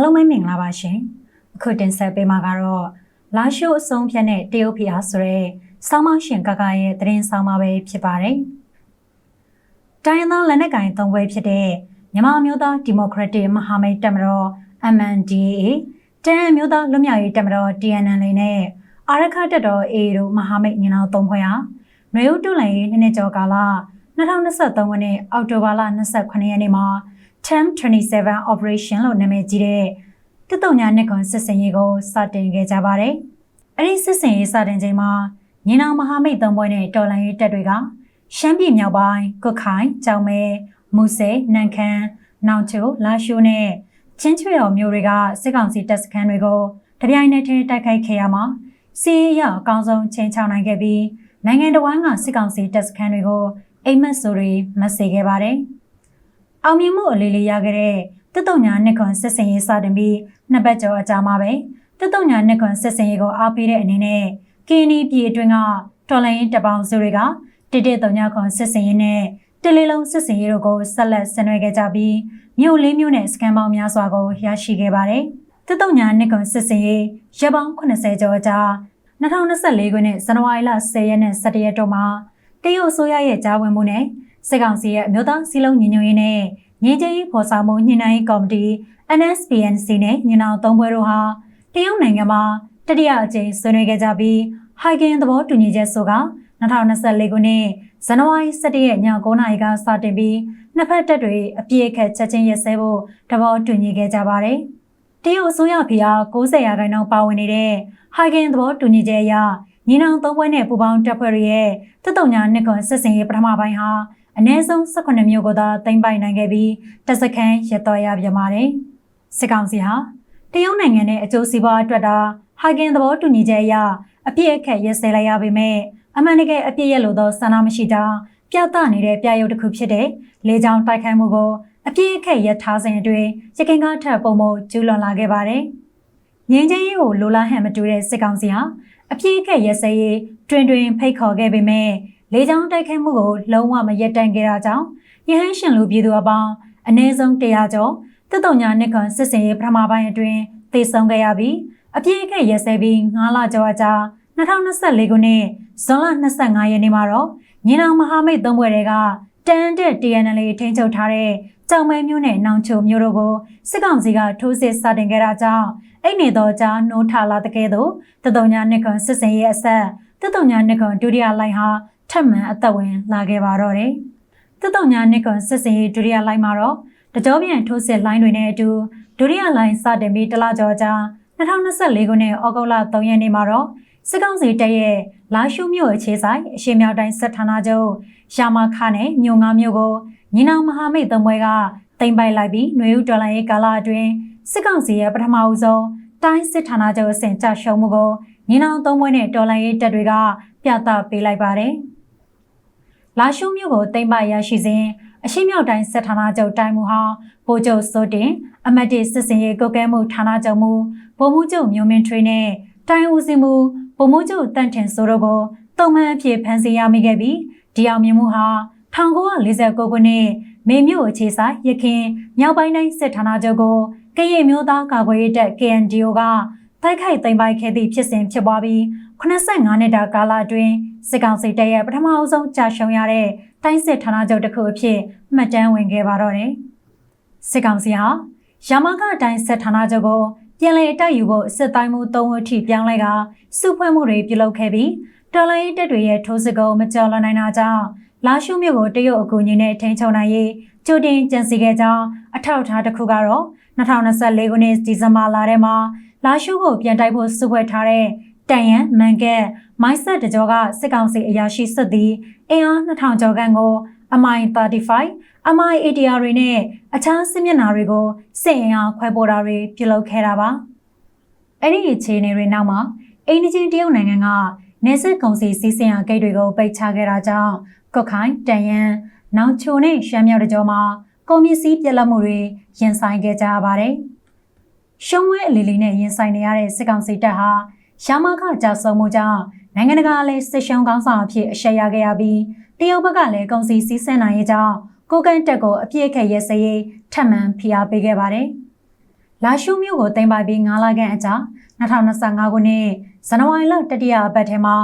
အားလုံးပဲမင်္ဂလာပါရှင်အခုတင်ဆက်ပေးမှာကတော့လာရှိုးအဆုံးဖြတ်တဲ့တရုတ်ဖီအားဆိုရဲဆောင်းမရှင်ကကရဲ့သတင်းဆောင်းပါပဲဖြစ်ပါတယ်တိုင်းရင်းသားလက်နက်ကိုင်သုံးဘွဲဖြစ်တဲ့မြန်မာမျိုးသားဒီမိုကရက်တစ်မဟာမိတ်တပ်မတော် MNDAA တန်အမျိုးသားလွတ်မြောက်ရေးတပ်မတော် TNL နဲ့အာရခတပ်တော် AA တို့မဟာမိတ်ညီနောင်သုံးဘွဲဟာနွေဦးတွလန်ရေးနှစ်နှစ်ကျော်ကာလ2023ခုနှစ်အောက်တိုဘာလ28ရက်နေ့မှာ 1027 Operation လို့နာမည်ကြီးတဲ့တစ်တုံညာနှစ်ခွန်စစ်စင်ရေးကိုစတင်ခဲ့ကြပါတယ်။အဲ့ဒီစစ်စင်ရေးစတင်ချိန်မှာညီနောင်မဟာမိတ်သုံးဘွဲနဲ့တော်လန်ရေးတပ်တွေကရှမ်းပြည်မြောက်ပိုင်းကုတ်ခိုင်ကြောင်မဲမူဆဲနန်ခမ်းနောင်ချိုလာရှိုးနဲ့ချင်းချွေတော်မျိုးတွေကစစ်ကောင်စီတပ်စခန်းတွေကိုတပြိုင်နက်တည်းတိုက်ခိုက်ခဲ့ရမှာစီးရအကောင်းဆုံးချင်းချောင်းနိုင်ခဲ့ပြီးနိုင်ငံတော်ဝန်ကစစ်ကောင်စီတပ်စခန်းတွေကိုအိမ်မက်ဆိုတွေမဆေခဲ့ပါတယ်။ အောင်မြင်မှုအလေးလေးရခဲ့တဲ့တက်တုံညာနှစ်ခွန်ဆက်စင်ရေးစတင်ပြီးနှစ်ပတ်ကျော်အကြာမှာပဲတက်တုံညာနှစ်ခွန်ဆက်စင်ရေးကိုအားပေးတဲ့အနေနဲ့ကင်းနီပြည်အတွင်းကတော်လိုင်းတပေါင်းစုတွေကတတိတုံညာခွန်ဆက်စင်ရေးနဲ့တလေးလုံးဆက်စင်ရေးတို့ကိုဆက်လက်ဆင်နွှဲခဲ့ကြပြီးမြို့လေးမြို့နဲ့စကန်ပေါင်းများစွာကိုရရှိခဲ့ပါတယ်။တက်တုံညာနှစ်ခွန်ဆက်စင်ရေးရပောင်း80ကျော်ကြာ2024ခုနှစ်ဇန်နဝါရီလ10ရက်နဲ့17ရက်တို့မှာတရုတ်အစိုးရရဲ့ကြားဝင်မှုနဲ့ စစ်ကောင်စီရဲ့အမျိုးသားစီးလုံးညီညွတ်ရေးနဲ့ငြိမ်းချမ်းရေးဖော်ဆောင်မှုညှိနှိုင်းရေးကော်မတီ NSPNC နဲ့ညီနောင်သုံးဘွဲတို့ဟာတရုတ်နိုင်ငံမှာတတိယအကြိမ်ဆွေးနွေးခဲ့ကြပြီးဟိုင်ဂင်သဘောတူညီချက်ဆိုက2024ခုနှစ်ဇန်နဝါရီ17ရက်ည9:00နာရီကစတင်ပြီးနှစ်ဖက်တပ်တွေအပြည့်အခက်ချက်ချင်းရစဲဖို့သဘောတူညီခဲ့ကြပါတယ်။တရုတ်အစိုးရဖိအား90ရာခိုင်နှုန်းပါဝင်နေတဲ့ဟိုင်ဂင်သဘောတူညီချက်အရညီနောင်သုံးဘွဲနဲ့ပူပေါင်းတပ်ဖွဲ့တွေရဲ့တတုံညာနှစ်ခွန်စစ်စင်ရေးပထမပိုင်းဟာ အ ਨੇ ဆုံး18မြို့ကိုသာတင်ပိုင်နိုင်ခဲ့ပြီးတစခန်းရတော်ရပြပါတယ်။စစ်ကောင်စီဟာတရုတ်နိုင်ငံနဲ့အကျိုးစီးပွားအတွက်တာဟိုင်ဂင်သဘောတူညီချက်အရအပြည့်အခက်ရစဲလိုက်ရပေမဲ့အမှန်တကယ်အပြည့်ရလို့သောဆန္ဒမရှိတာပြသနေတဲ့ပြရုပ်တစ်ခုဖြစ်တဲ့လေကြောင်းတိုက်ခိုက်မှုကိုအပြည့်အခက်ရထားစဉ်အတွင်းရခိုင်ကထပ်ပုံမကျူးလွန်လာခဲ့ပါတယ်။ငင်းချင်းရေးကိုလိုလားဟန်မတူတဲ့စစ်ကောင်စီဟာအပြည့်အခက်ရစဲရေးတွင်တွင်ဖိတ်ခေါ်ခဲ့ပေမဲ့ လေကြောင်းတိုက်ခိုက်မှုကိုလုံးဝမရက်တန့်ခဲ့တာကြောင့်ရဟန်းရှင်လူပြည်သူအပေါင်းအ ਨੇ ဆုံး100ကျော်တက်တုံညာနှစ်ခွန်စစ်စင်ရေးပထမပိုင်းအတွင်းသေဆုံးခဲ့ရပြီးအပြည့်အခက်ရစဲပြီး9လကျော်အကြာ2024ခုနှစ်ဇွန်လ25ရက်နေ့မှာတော့ညီနောင်မဟာမိတ်သုံးဘွဲတွေကတန်တဲ့ TNL ထိန်းချုပ်ထားတဲ့ကြောင်မဲမျိုးနဲ့နောင်ချိုမျိုးတို့ကိုစစ်ကောင်စီကထိုးစစ်စတင်ခဲ့တာကြောင့်အိတ်နေသောကြားနှိုးထလာတဲ့ကဲ့သို့တတုံညာနှစ်ခွန်စစ်စင်ရဲ့အဆက်တတုံညာနှစ်ခွန်ဒုတိယလိုင်းဟာ ထပ်မံအသက်ဝင်လာခဲ့ပါတော့တယ်။တတုံညာနှစ်ခွန်စစ်စင်ရေးဒုတိယလိုင်းမှာတော့တကြောပြန်ထိုးစစ်လိုင်းတွေနဲ့အတူဒုတိယလိုင်းစတင်ပြီးတလကျော်ကြာ2024ခုနှစ်ဩဂုတ်လ3ရက်နေ့မှာတော့စစ်ကောင်စီတပ်ရဲ့လာရှုမြို့အခြေဆိုင်အရှေ့မြောက်တိုင်းစစ်ဌာနချုပ်ရာမခနဲ့မြို့ငါမြို့ကိုညီနောင်မဟာမိတ်သုံးဘွဲကတင်ပိုက်လိုက်ပြီးຫນွေဦးတော်လိုင်းရေးကာလအတွင်းစစ်ကောင်စီရဲ့ပထမအဦးဆုံးတိုင်းစစ်ဌာနချုပ်အဆင့်ကြရှုံမှုကိုညီနောင်သုံးဘွဲနဲ့တော်လိုင်းရေးတပ်တွေကပြသပေးလိုက်ပါတယ်။ လာရှုမြို့ကိုတင်ပိုက်ရရှိစဉ်အရှိမြောက်တိုင်းစစ်ဌာနချုပ်တိုင်းမူဟောင်းဗိုလ်ချုပ်စိုးတင်အမတ်တေစစ်စင်ရေးကုတ်ကဲမှုဌာနချုပ်မူဗိုလ်မှူးချုပ်မျိုးမင်းထွေးနဲ့တိုင်းဦးစီးမှုဗိုလ်မှူးချုပ်တန့်ထင်စိုးတို့ကိုတုံမှန်အဖြစ်ဖမ်းဆီးရမိခဲ့ပြီးဒီအောင်မြင်မှုဟာ1949ခုနှစ်မေမြို့အခြေဆိုင်ရခင်မြောက်ပိုင်းတိုင်းစစ်ဌာနချုပ်ကိုကရင်မျိုးသားကာကွယ်ရေးတပ် KNDO က တိုက်ခိုက်သိမ်းပိုက်ခဲ့သည့်ဖြစ်စဉ်ဖြစ်ပွားပြီး85နှစ်တာကာလအတွင်းစစ်ကောင်စီတပ်ရဲ့ပထမအဆုံးကြာရှုံးရတဲ့တိုင်းစစ်ဌာနချုပ်တစ်ခုအဖြစ်မှတ်တမ်းဝင်ခဲ့ပါတော့တယ်။စစ်ကောင်စီဟာရမကတိုင်းစစ်ဌာနချုပ်ကိုပြန်လည်တိုက်ယူဖို့စစ်တိုင်းမှု၃ဝအထိပြောင်းလဲကစုဖွဲ့မှုတွေပြုလုပ်ခဲ့ပြီးတော်လိုင်းတပ်တွေရဲ့ထိုးစစ်ကိုမကြော်လွန်နိုင်တာကြောင့်လာရှုမြို့ကိုတရုတ်အကူအညီနဲ့ထိန်းချုပ်နိုင်ရေးကြိုတင်ကြံစည်ခဲ့ကြောင်းအထောက်အထားတစ်ခုကတော့2024ခုနှစ်ဒီဇင်ဘာလထဲမှာ လာရှုကိုပြန်တိုက်ဖို့စုဖွဲ့ထားတဲ့တန်ရန်မန်ကက်မိုင်းဆက်တကြောကစစ်ကောင်စီအရာရှိစစ်သည်အင်အား2000ကျော်ခန့်ကို MI35 MI-ATR တွေနဲ့အခြားစစ်မျက်နှာတွေကိုစစ်အင်အားခွဲပို့တာတွေပြုလုပ်ခဲ့တာပါအဲ့ဒီအခြေအနေတွေနောက်မှာအိန္ဒိချင်းတရုတ်နိုင်ငံကနေဆက်ကုံစီစီးစင်ရာဂိတ်တွေကိုပိတ်ချခဲ့တာကြောင့်ကုတ်ခိုင်တန်ရန်နောင်ချိုနဲ့ရှမ်းမြောက်တကြောမှာကုန်ပစ္စည်းပြက်လက်မှုတွေရင်ဆိုင်ခဲ့ကြရပါတယ် ရှုံးဝဲအလီလီနဲ့ရင်ဆိုင်နေရတဲ့စစ်ကောင်စီတပ်ဟာရှားမခကြောက်ဆုံးမှုကြောင့်နိုင်ငံတကာလည်းစစ်ရှုံးကောင်းဆောင်အဖြစ်အရှက်ရခဲ့ရပြီးတရုတ်ဘက်ကလည်းကုန်စည်စည်းစင်နိုင်ရေးကြောင့်ကိုကန်တက်ကိုအပြည့်အခက်ရဲစရေးထပ်မံဖိအားပေးခဲ့ပါတယ်လာရှုမြို့ကိုတင်ပိုက်ပြီး9လခန့်အကြာ2025ခုနှစ်ဇန်နဝါရီလတတိယအပတ်ထဲမှာ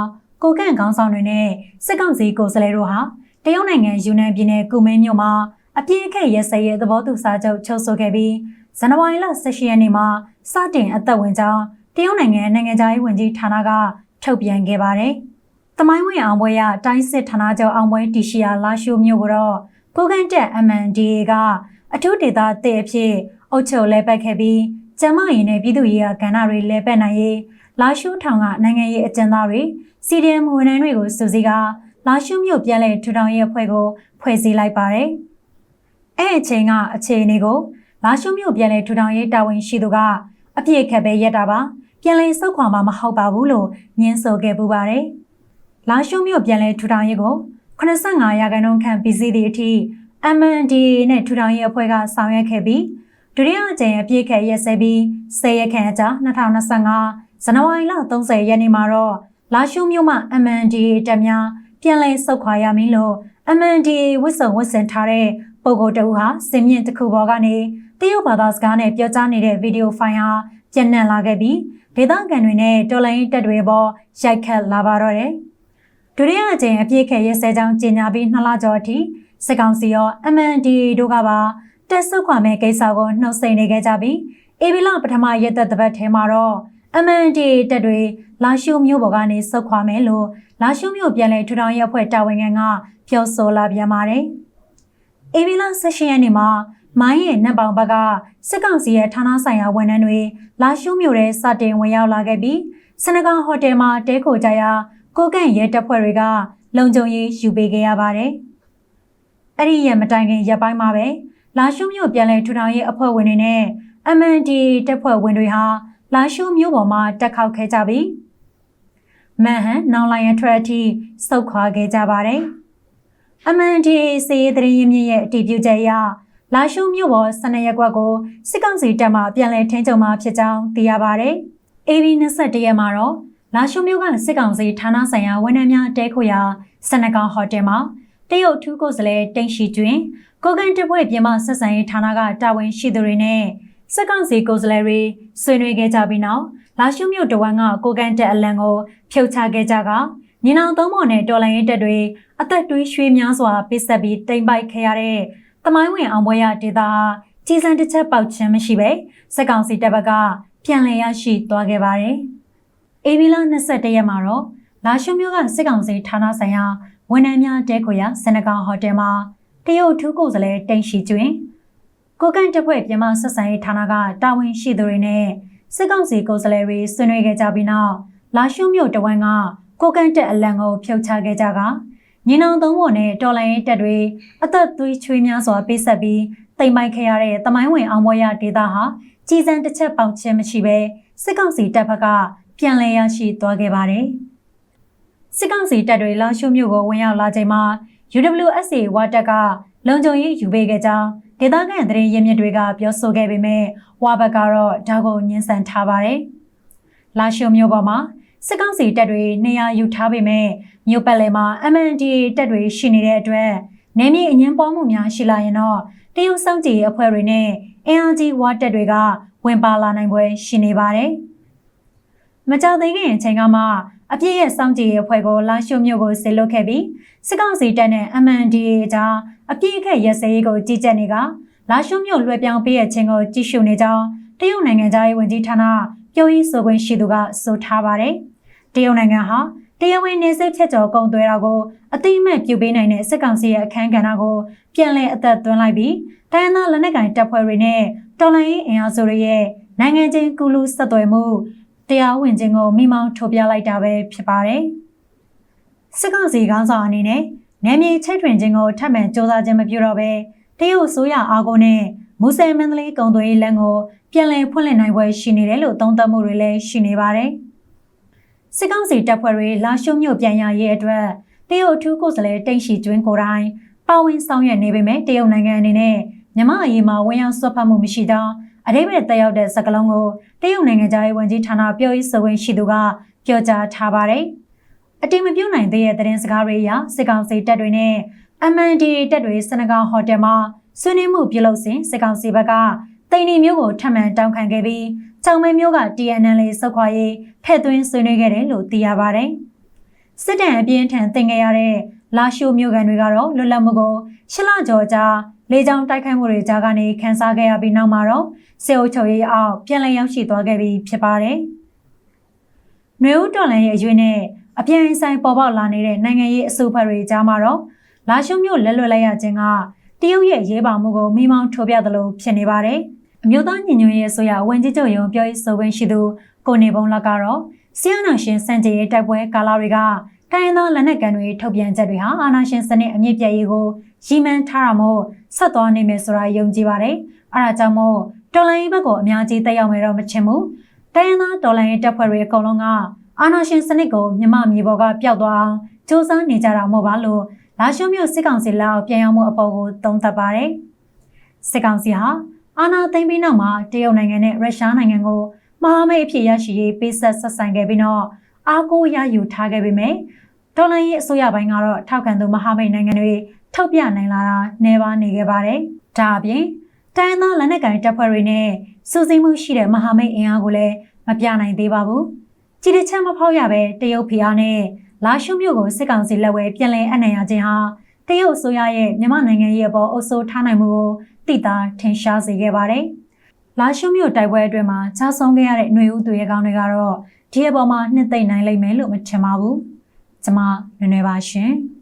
ကိုကန့်ခေါင်းဆောင်တွေနဲ့စစ်ကောင်စီကိုယ်စားလှယ်တို့ဟာတရုတ်နိုင်ငံယူနန်ပြည်နယ်ကူမင်းမြို့မှာအပြည့်အခက်ရဲစဲရဲ့သဘောတူစာချုပ်ချုပ်ဆိုခဲ့ပြီး ဇန်နဝါရီလ18ရက်နေ့မှာစတင်အသက်ဝင်ကြောင်းတရုတ်နိုင်ငံနိုင်ငံသားရေးဝန်ကြီးဌာနကထုတ်ပြန်ခဲ့ပါတယ်။တမိုင်းဝင်အောင်ပွဲရတိုင်းစစ်ဌာနချုပ်အောင်ပွဲတီရှီယာလာရှိုမြို့ကိုတော့ကိုကန့်တက် MNDA ကအထူးဒေသအသစ်အဖြစ်အုပ်ချုပ်လဲပတ်ခဲ့ပြီးကျမရင်နဲ့ပြည်သူ့ရေးကဏ္ဍတွေလဲပတ်နိုင်ရေးလာရှိုးထောင်ကနိုင်ငံရေးအကျဉ်းသားတွေစီဒီအမ်ဝန်ထမ်းတွေကိုစုစည်းကလာရှိုးမြို့ပြည်လဲထူထောင်ရေးအဖွဲ့ကိုဖွဲ့စည်းလိုက်ပါတယ်။အဲ့အချိန်ကအခြေအနေကို လာရှိုးမြို့ပြည်လဲထူထောင်ရေးတာဝန်ရှိသူကအပြည့်ခက်ပဲရက်တာပါပြန်လဲစုတ်ခွာမှာမဟုတ်ပါဘူးလို့ညင်းဆိုခဲ့ပူပါတယ်။လာရှိုးမြို့ပြန်လဲထူထောင်ရေးကို85ရာခိုင်နှုန်းခန့်ပြည်စည်းသည့်အထိ MNDA နဲ့ထူထောင်ရေးအဖွဲ့ကဆောင်ရွက်ခဲ့ပြီးဒုတိယအကြိမ်အပြည့်ခက်ရက်စဲပြီး10ရက်ခန့်အကြာ2025ဇန်နဝါရီလ30ရက်နေ့မှာတော့လာရှုမြို့မှ MNDA တက်များပြန်လည်ဆုတ်ခွာရမည်လို့ MNDA ဝစ်စုံဝစ်စင်ထားတဲ့ပုံကိုယ်တအုပ်ဟာစင်မြင့်တစ်ခုပေါ်ကနေ တရုတ်ဘာသာစကားနဲ့ပြောကြားနေတဲ့ဗီဒီယိုဖိုင်ဟာပြန့်နှံ့လာခဲ့ပြီးဒေသခံတွေနဲ့တော်လိုင်းတက်တွေပေါ်ရိုက်ခတ်လာပါတော့တယ်။ဒုတိယအကြိမ်အပြည့်ခက်ရဲစဲကြောင်းကြေညာပြီးနှစ်လကျော်အထိစစ်ကောင်စီရော MNDA တို့ကပါတက်ဆုတ်ခွာမဲ့ကိစ္စကိုနှုတ်ဆက်နေခဲ့ကြပြီးအေဗီလာပထမရက်သက်တပတ်ထဲမှာတော့ MNDA တက်တွေလာရှုမြို့ပေါ်ကနေဆုတ်ခွာမယ်လို့လာရှုမြို့ပြည်လဲထူထောင်ရေးအဖွဲ့တာဝန်ခံကပြောဆိုလာပြန်ပါတယ်။အေဗီလာ16ရက်နေ့မှာ မိုင်းရဲ့နက်ပေါင်ဘက်ကစစ်ကောင်စီရဲ့ဌာနဆိုင်ရာဝန်ထမ်းတွေလာရှုမြို့ရဲစတင်ဝင်ရောက်လာခဲ့ပြီးစနဂါဟိုတယ်မှာတဲခိုကြရာကိုကန့်ရဲတပ်ဖွဲ့တွေကလုံခြုံရေးယူပေးခဲ့ရပါတယ်။အဲ့ဒီရမတိုင်ခင်ရက်ပိုင်းမှာပဲလာရှုမြို့ပြည်လဲထူထောင်ရေးအဖွဲ့ဝင်တွေနဲ့ MND တပ်ဖွဲ့ဝင်တွေဟာလာရှုမြို့ပေါ်မှာတက်ခောက်ခဲ့ကြပြီးမန်ဟန်နောင်လိုင်ရထွက်အထိစုတ်ခွာခဲ့ကြပါတယ်။ MND စီရေးတရင်ရင်မြင့်ရဲ့အတည်ပြုချက်အရ လာရှုမြို့ပေါ်12ရက်ကွက်ကိုစစ်ကောင်စီတပ်မှပြန်လည်ထိန်းချုပ်မှာဖြစ်ကြောင်းသိရပါတယ်။ AB 21ရက်မှာတော့လာရှုမြို့ကစစ်ကောင်စီဌာနဆိုင်ရာဝန်ထမ်းများတဲခိုရာစနကောင်ဟိုတယ်မှာတရုတ်ထူးကိုယ်စားလှယ်တိန့်ရှိကျွင်းကိုကန်တပ်ဖွဲ့ပြင်မဆက်ဆံရေးဌာနကတာဝန်ရှိသူတွေနဲ့စက်ကောင်စီကိုယ်စားလှယ်တွေဆွေးနွေးခဲ့ကြပြီးနောက်လာရှုမြို့တဝမ်းကကိုကန်တက်အလံကိုဖြုတ်ချခဲ့ကြကညီနောင်သုံးမော်နဲ့တော်လိုင်းရဲတပ်တွေအသက်တွေးရွှေများစွာပစ်ဆက်ပြီးတိမ်ပိုက်ခဲ့ရတဲ့ တမိုင်းဝင်အောင်ပွဲရဒေတာကြီးစံတစ်ချက်ပေါက်ခြင်းမရှိပဲစက်ကောင်စီတပ်ဘက်ကပြန်လည်ရရှိသွားခဲ့ပါတယ်။အေဗီလာ21ရက်မှာတော့လာရှုမြို့ကစစ်ကောင်စီဌာနဆိုင်ရာဝန်ထမ်းများတဲခွေရစနကောင်ဟိုတယ်မှာတရုတ်ထူးကိုယ်စားလှယ်တိန့်ရှိကျွင်းကိုကန်တပ်ဖွဲ့ပြည်မဆက်ဆံရေးဌာနကတာဝန်ရှိသူတွေနဲ့စစ်ကောင်စီကိုယ်စားလှယ်တွေဆွေးနွေးခဲ့ကြပြီးနောက်လာရှုံမြို့တဝမ်းကကိုကန်တက်အလံကိုဖြုတ်ချခဲ့ကြက ညီနောင်သုံးပေါ်နဲ့တော်လိုင်းရေးတပ်တွေအသက်သွေးချွေးများစွာပေးဆက်ပြီးတိမ်ပိုက်ခဲ့ရတဲ့တမိုင်းဝင်အောင်ပွဲရဒေတာဟာကြီးစံတစ်ချက်ပေါက်ခြင်းမရှိဘဲစစ်ကောင်စီတပ်ဘက်ကပြန်လည်ရရှိသွားခဲ့ပါတယ်စစ်ကောင်စီတပ်တွေလာရှုံမြို့ကိုဝင်ရောက်လာချိန်မှာ UWSA ဝါတက်ကလုံခြုံရေးယူပေးခဲ့ကြောင်းဒေသခံသတင်းရင်းမြစ်တွေကပြောဆိုခဲ့ပေမဲ့ဝါဘက်ကတော့ဒါကိုညှင်းဆန်ထားပါတယ်။လာရှုံမျိုးပေါ်မှာ စစ်ကောင်စီတပ်တွေနေရာယူထားပေမဲ့မြို့ပတ်လည်မှာ MNDA တပ်တွေရှိနေတဲ့အတွက်နေမြေအငင်းပေါ်မှုများရှိလာရင်တော့တရုတ်စောင့်ကြည့်ရေးအဖွဲ့တွေနဲ့ NRG ဝါတပ်တွေကဝင်ပါလာနိုင်ပွဲရှိနေပါတယ်။မကြသေးခင်အချိန်ကမှအပြည့်ရဲ့စောင့်ကြည့်ရေးအဖွဲ့ကိုလာရှုံမြို့ကိုဆေလွတ်ခဲ့ပြီးစစ်ကောင်စီတပ်နဲ့ MNDA ကြားအပြည့်အခက်ရစရေးကိုကြီးကြပ်နေကလာရှုံမြို့လွှဲပြောင်းပေးရခြင်းကိုကြည့်ရှုနေကြောင်းတရုတ်နိုင်ငံသားရေးဝန်ကြီးဌာန ပြောရေးဆိုခွင့်ရှိသူကဆိုထားပါတယ်။တရုတ်နိုင်ငံဟာတရားဝင်နေစစ်ဖြတ်ကျော်ကုန်သွဲတာကိုအတိအမဲ့ပြုပေးနိုင်တဲ့စစ်ကောင်စီရဲ့အခမ်းကဏ္ဍကိုပြန်လည်အသက်သွင်းလိုက်ပြီးတိုင်းသားလက်နက်ကိုင်တပ်ဖွဲ့တွေနဲ့တော်လှန်ရေးအင်အားစုတွေရဲ့နိုင်ငံချင်းကူလူဆက်သွယ်မှုတရားဝင်ခြင်းကိုမိမောင်းထုတ်ပြလိုက်တာပဲဖြစ်ပါတယ်။စစ်ကောင်စီခေါင်းဆောင်အနေနဲ့နယ်မြေချိတ်ထွင်ခြင်းကိုထပ်မံစ조사ခြင်းမပြုတော့ဘဲတရုတ်ဆိုရအားကိုနဲ့ မူဆယ်မန္တလေးကုံသွေးလမ်းကိုပြန်လည်ဖွင့်လှစ်နိုင်ပွဲရှိနေတယ်လို့သုံးသပ်မှုတွေလည်းရှိနေပါတယ်။စစ်ကောင်စီတပ်ဖွဲ့တွေလာရှုံမြို့ပြန်ရရေးအတွက်တရုတ်အထူးကိုယ်စားလှယ်တိန့်ရှိကျွင်းကိုယ်တိုင်ပါဝင်ဆောင်ရွက်နေပေမဲ့တရုတ်နိုင်ငံအနေနဲ့မြမအရေးမှာဝန်ရောက်ဆွတ်ဖတ်မှုမရှိကြောင်းအရေးပဲတက်ရောက်တဲ့စကလုံးကိုတရုတ်နိုင်ငံသားရေးဝန်ကြီးဌာနပြောရေးဆိုခွင့်ရှိသူကပြောကြားထားပါတယ်။အတိမပြုတ်နိုင်သေးတဲ့သတင်းစကားတွေအရစစ်ကောင်စီတပ်တွေနဲ့ MND တပ်တွေစနကောင်ဟိုတယ်မှာ ဆွေးနွေးမှုပြုလုပ်စဉ်စစ်ကောင်စီဘက်ကတတိန်နီမျိုးကိုထပ်မံတောင်းခံခဲ့ပြီးကြောင်မဲမျိုးက TNL စုတ်ခွာရေးဖဲ့သွင်းဆွေးနွေးခဲ့တယ်လို့သိရပါတယ်။စစ်တပ်အပြင်းထန်တင်ခဲ့ရတဲ့လာရှိုမျိုးကန်တွေကတော့လွတ်လပ်မှုကိုရှလကြော်ကြာလေကြောင်းတိုက်ခိုက်မှုတွေကြားကနေခန်းစားခဲ့ရပြီးနောက်မှာတော့စေအုပ်ချုပ်ရေးအောက်ပြန်လည်ရောက်ရှိသွားခဲ့ပြီးဖြစ်ပါတယ်။နှွေဦးတော်လန်ရဲ့အရွေးနဲ့အပြိုင်ဆိုင်ပေါ်ပေါက်လာနေတဲ့နိုင်ငံရေးအစိုးဖက်တွေကြားမှာတော့လာရှုံမျိုးလက်လွတ်လိုက်ရခြင်းက တရုတ်ရဲ့ရေးပါမှုကိုမိမောင်းထိုးပြသလိုဖြစ်နေပါတယ်။အမျိုးသားညီညွတ်ရေးအစိုးရဝန်ကြီးချုပ်ရုံးပြောရေးဆိုခွင့်ရှိသူကိုနေဘုံလက်ကတော့ဆီယနာရှင်စံကြေးတိုက်ပွဲကာလတွေကတိုင်းရင်းသားလက်နက်ကန်တွေထုတ်ပြန်ချက်တွေဟာအာဏာရှင်စနစ်အမြင့်ပြည့်ရေးကိုရည်မှန်းထားတာမို့ဆက်သွားနိုင်မယ်ဆိုတာယုံကြည်ပါတယ်။အဲဒါကြောင့်မို့တော်လိုင်းဘက်ကိုအများကြီးတက်ရောက်မယ်တော့မချင်ဘူး။တိုင်းရင်းသားတော်လိုင်းတပ်ဖွဲ့တွေအကုန်လုံးကအာဏာရှင်စနစ်ကိုမြမမြေပေါ်ကပျောက်သွားအောင်စ조사နေကြတာမဟုတ်ပါလို့ လာရှုံမြို့စစ်ကောင်စီလက်အောက်ပြန်ရောက်မှုအပေါ်ကိုသုံးသပ်ပါတယ်။စစ်ကောင်စီဟာအာဏာသိမ်းပြီးနောက်မှာတရုတ်နိုင်ငံနဲ့ရုရှားနိုင်ငံကိုမဟာမိတ်အဖြစ်ရရှိရေးပေးဆက်ဆက်ဆံခဲ့ပြီးတော့အားကိုးရယူထားခဲ့ပေမဲ့ဒေါ်လာရေးအစိုးရပိုင်းကတော့ထောက်ခံသူမဟာမိတ်နိုင်ငံတွေထုတ်ပြနိုင်လာတာနှဲပါနေခဲ့ပါတယ်။ဒါအပြင်တိုင်းသားလက်နက်ကိုင်တပ်ဖွဲ့တွေနဲ့စူးစိမ်မှုရှိတဲ့မဟာမိတ်အင်အားကိုလည်းမပြနိုင်သေးပါဘူး။ကြည်တချက်မဖောက်ရပဲတရုတ်ဖီအားနဲ့ လာရှုမြို့ကိုစစ်ကောင်စီလက်ဝဲပြန်လည်အနှံ့ရခြင်းဟာတရုတ်အစိုးရရဲ့မြန်မာနိုင်ငံရဲ့အပေါ်အုပ်စိုးထားနိုင်မှုကိုသိသာထင်ရှားစေခဲ့ပါတယ်။လာရှုမြို့တိုက်ပွဲအတွင်းမှာချဆုံးခဲ့ရတဲ့ຫນွေဦးသူရဲကောင်းတွေကတော့ဒီအပေါ်မှာနှစ်သိမ့်နိုင်လိမ့်မယ်လို့မထင်ပါဘူး။ကျွန်မနွေနွေပါရှင်။